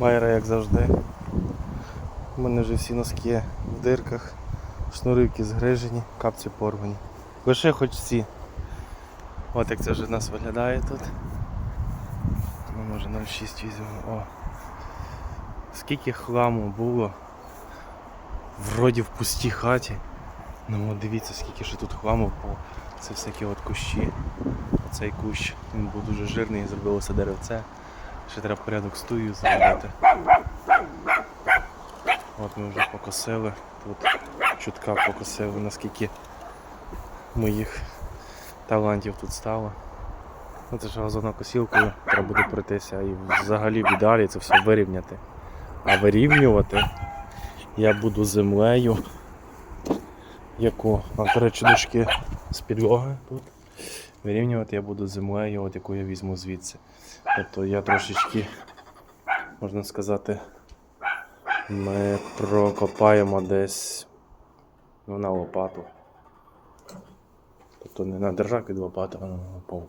Майра, як завжди. У мене вже всі носки в дирках, шнурівки згрижені, капці порвані. Лише хоч ці. От як це вже в нас виглядає тут. Ми може 0,6 візьмемо. О. Скільки хламу було. Вроді в пустій хаті. Ну от дивіться, скільки ще тут хламу по це всякі от кущі. Оцей кущ, він був дуже жирний, зробилося деревце. Ще треба порядок стую зробити. От ми вже покосили. Тут чутка покосили, наскільки моїх талантів тут стало. Ну це ж газонокосілкою треба буде пройтися і взагалі в ідеалі це все вирівняти. А вирівнювати я буду землею, яку, а, до речі, дошки з підлоги тут. Вирівнювати я буду землею, от яку я візьму звідси. Тобто я трошечки, можна сказати, ми прокопаємо десь ну, на лопату. Тобто не на держак від лопати, а на пол.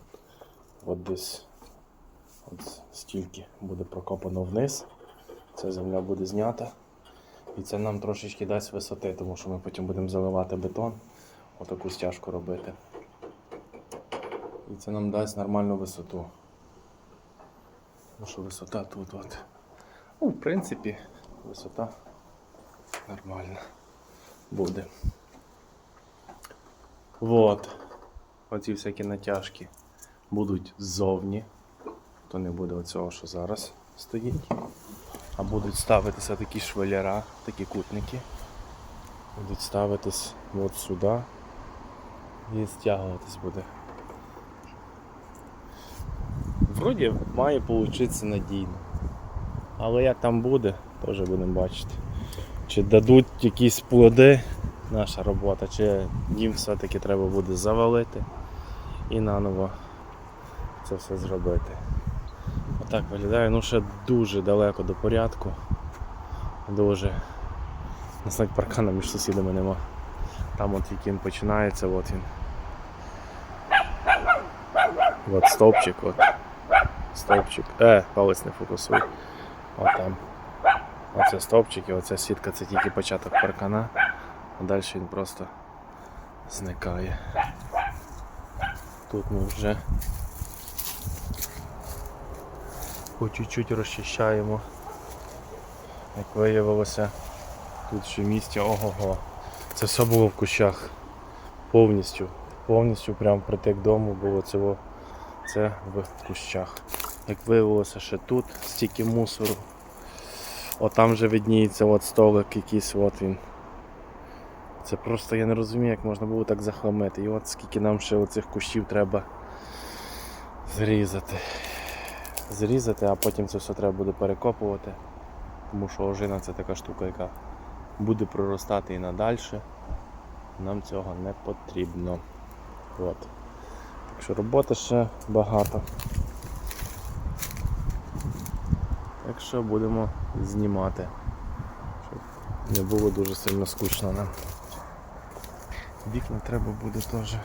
От десь от стільки буде прокопано вниз. Ця земля буде знята. І це нам трошечки дасть висоти, тому що ми потім будемо заливати бетон, отаку стяжку робити. І це нам дасть нормальну висоту. Тому що висота тут от. Ну, в принципі, висота нормальна буде. Вот. Оці всякі натяжки будуть ззовні. То не буде оцього, що зараз стоїть. А будуть ставитися такі швеляра, такі кутники. Будуть ставитись от сюди і стягуватись буде. Вроді має получитися надійно. Але як там буде, теж будемо бачити. Чи дадуть якісь плоди наша робота, чи їм все-таки треба буде завалити і наново це все зробити. Отак виглядає, ну ще дуже далеко до порядку. Дуже. Нас навіть паркана між сусідами нема. Там от тільки він починається, от він. От стовпчик, от. Стовпчик. Е, палець не фокусуй. От там. Оце стовпчик і оця сітка це тільки початок паркана, а далі він просто зникає. Тут ми вже по чуть-чуть розчищаємо. Як виявилося, тут ще місця ого-го. Це все було в кущах. Повністю. Повністю прямо притик дому було цього. Це в кущах. Як виявилося, ще тут стільки мусору. О, там вже видніється от столик якийсь, от він. Це просто я не розумію, як можна було так захламити. І от скільки нам ще оцих кущів треба зрізати. Зрізати, а потім це все треба буде перекопувати. Тому що ожина це така штука, яка буде проростати і надальше. Нам цього не потрібно. От. Так що роботи ще багато. Так що будемо знімати, щоб не було дуже сильно скучно нам. Вікна треба буде теж.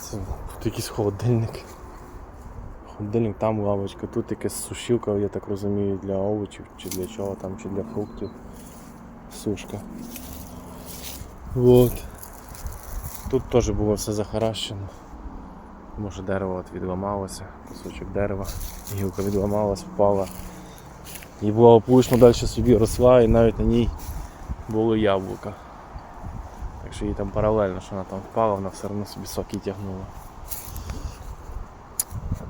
Це, тут якийсь холодильник. Холодильник, там лавочка, тут якась сушилка, я так розумію, для овочів чи для чого там, чи для фруктів. Сушка. Вот. Тут теж було все захаращено. Може дерево от відламалося, кусочок дерева, гілка відламалась, впала. І була опушно далі собі росла і навіть на ній було яблука. Так що їй там паралельно, що вона там впала, вона все одно собі соки тягнула.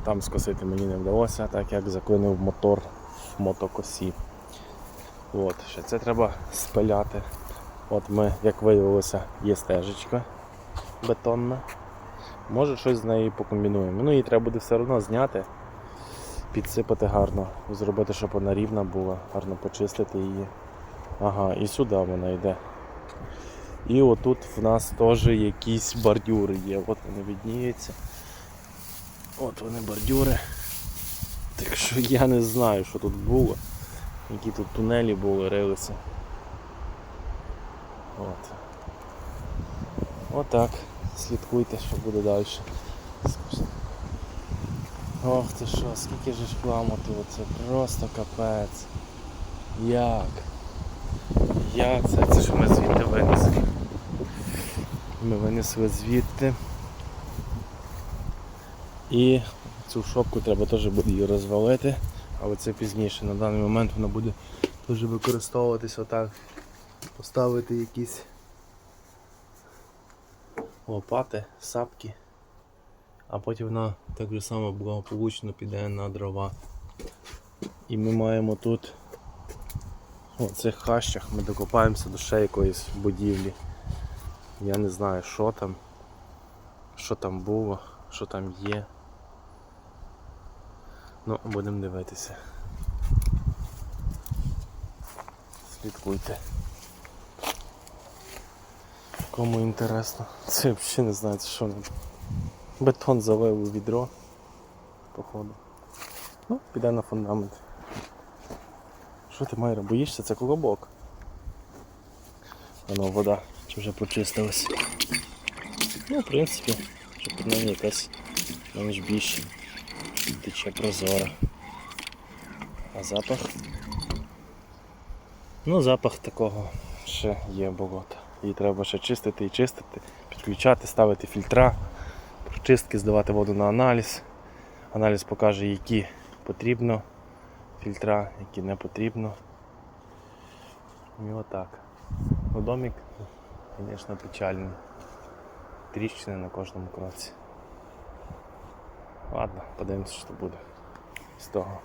Там скосити мені не вдалося, так як заклинив мотор в мотокосі. От, ще це треба спиляти. От ми, як виявилося, є стежечка бетонна. Може щось з нею покомбінуємо. Ну її треба буде все одно зняти, підсипати гарно, зробити, щоб вона рівна була, гарно почистити її. Ага, і сюди вона йде. І отут в нас теж якісь бордюри є. От вони відніються. От вони бордюри. Так що я не знаю, що тут було. Які тут тунелі були, рилися. От. Отак. Слідкуйте, що буде далі. Ох ти що, скільки ж хламу тут, це просто капець. Як? Як це? Це що ми звідти винесли? Ми винесли звідти. І цю шопку треба теж буде її розвалити, але це пізніше. На даний момент вона буде теж використовуватись отак. Поставити якісь лопати, сапки, а потім вона так же само благополучно піде на дрова. І ми маємо тут у цих хащах ми докопаємося до ще якоїсь будівлі. Я не знаю, що там, що там було, що там є. Ну, будемо дивитися. Слідкуйте. Кому інтересно. Це взагалі не знаю, це що. Бетон залив у відро. Походу. Ну, піде на фундамент. Що ти Майра, боїшся? Це колобок. Воно вода чи вже почистилась. Ну, в принципі, щоб принаймні якась менш більше тече прозора. А запах? Ну, запах такого ще є болота. Її треба ще чистити і чистити, підключати, ставити фільтра, прочистки, здавати воду на аналіз. Аналіз покаже, які потрібно фільтра, які не потрібно. І отак. Ну, домик, звісно, печальний. Тріщини на кожному кроці. Ладно, подивимося, що буде з того.